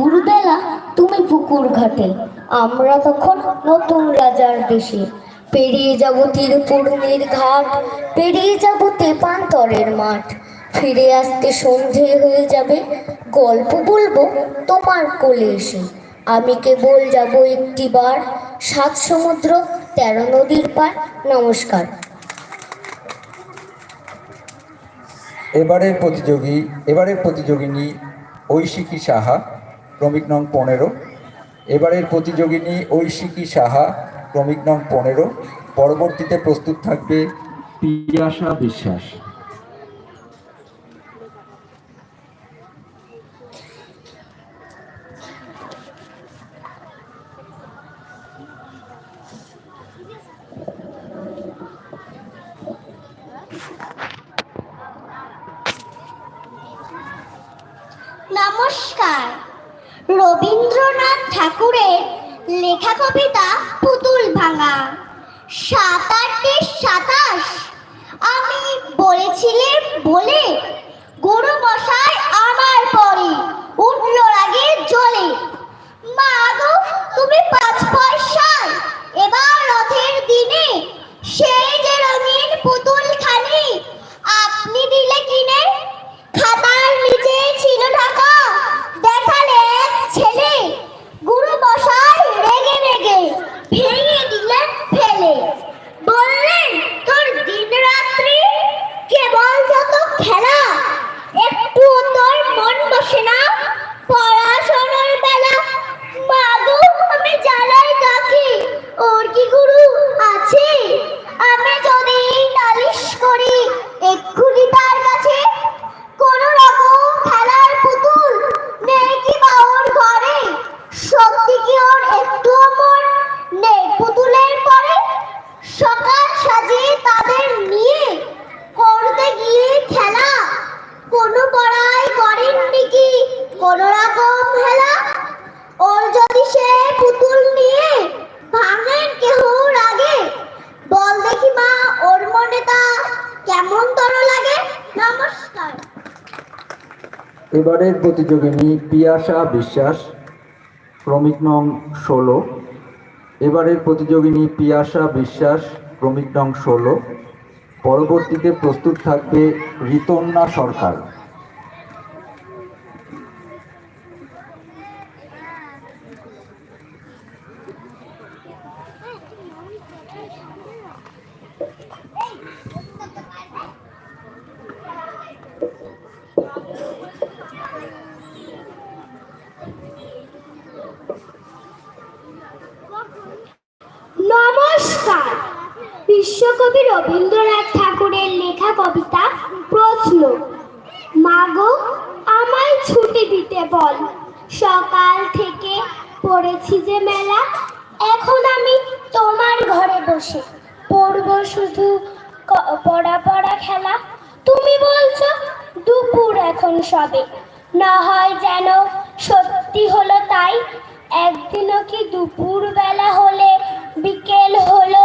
দুপুরবেলা তুমি পুকুর ঘাটে। আমরা তখন নতুন রাজার দেশে পেরিয়ে যাব তীরপূর্ণের ঘাট, পেরিয়ে যাব তেপান্তরের মাঠ। ফিরে আসতে সন্ধে হয়ে যাবে, গল্প বলব তোমার কোলে এসে। আমি কেবল যাব একটি বার, সাত সমুদ্র, তেরো নদীর পার নমস্কার। এবারের প্রতিযোগী, এবারের প্রতিযোগিনী ঐশিকী সাহা। ক্রমিক নং পনেরো। এবারের প্রতিযোগিনী ঐশিকী সাহা, ক্রমিক নং পনেরো। পরবর্তীতে প্রস্তুত থাকবে পিয়াসা বিশ্বাস। নমস্কার। রবীন্দ্রনাথ ঠাকুরের লেখা কবিতা পুতুল ভাঙা। সাত আটে সাতাশ, আমি বলেছিলেন বলে গরু মশাই আমার পরে উঠল রাগে কোনো রকম ওর যদি সে পুতুল নিয়ে ভাঙেন কেহ রাগে? বল দেখি মা, ওর মনে তা কেমন তর লাগে? নমস্কার। এবারের প্রতিযোগিনী পিয়াসা বিশ্বাস, ক্রমিক নং ষোলো। এবারের প্রতিযোগিনী পিয়াসা বিশ্বাস, ক্রমিক নং ষোলো। পরবর্তীতে প্রস্তুত থাকবে ঋতন্না সরকার নমস্কার বিশ্বকবি রবীন্দ্রনাথ ঠাকুরের লেখা কবিতা প্রশ্ন। মাগো, আমায় ছুটি দিতে বল। সকাল থেকে পড়েছি যে মেলা, এখন আমি তোমার ঘরে বসে। পড়ব শুধু পড়া পড়া খেলা। তুমি বলছো, দুপুর এখন সবে। না হয় যেন সত্যি হলো তাই। একদিনও কি দুপুর বেলা হলে, বিকেল হলো?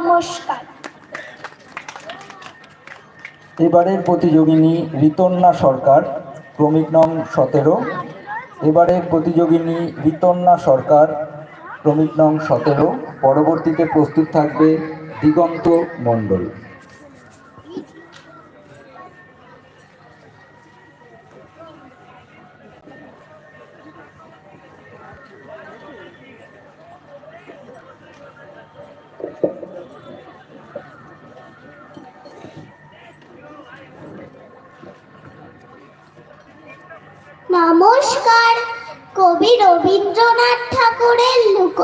নমস্কার। এবারের প্রতিযোগিনী ঋতন্যা সরকার, ক্রমিক নং সতেরো। এবারের প্রতিযোগিনী ঋতন্যা সরকার, ক্রমিক নং সতেরো। পরবর্তীতে প্রস্তুত থাকবে দিগন্ত মণ্ডল। নমস্কার। কবি রবীন্দ্রনাথ ঠাকুরের লোক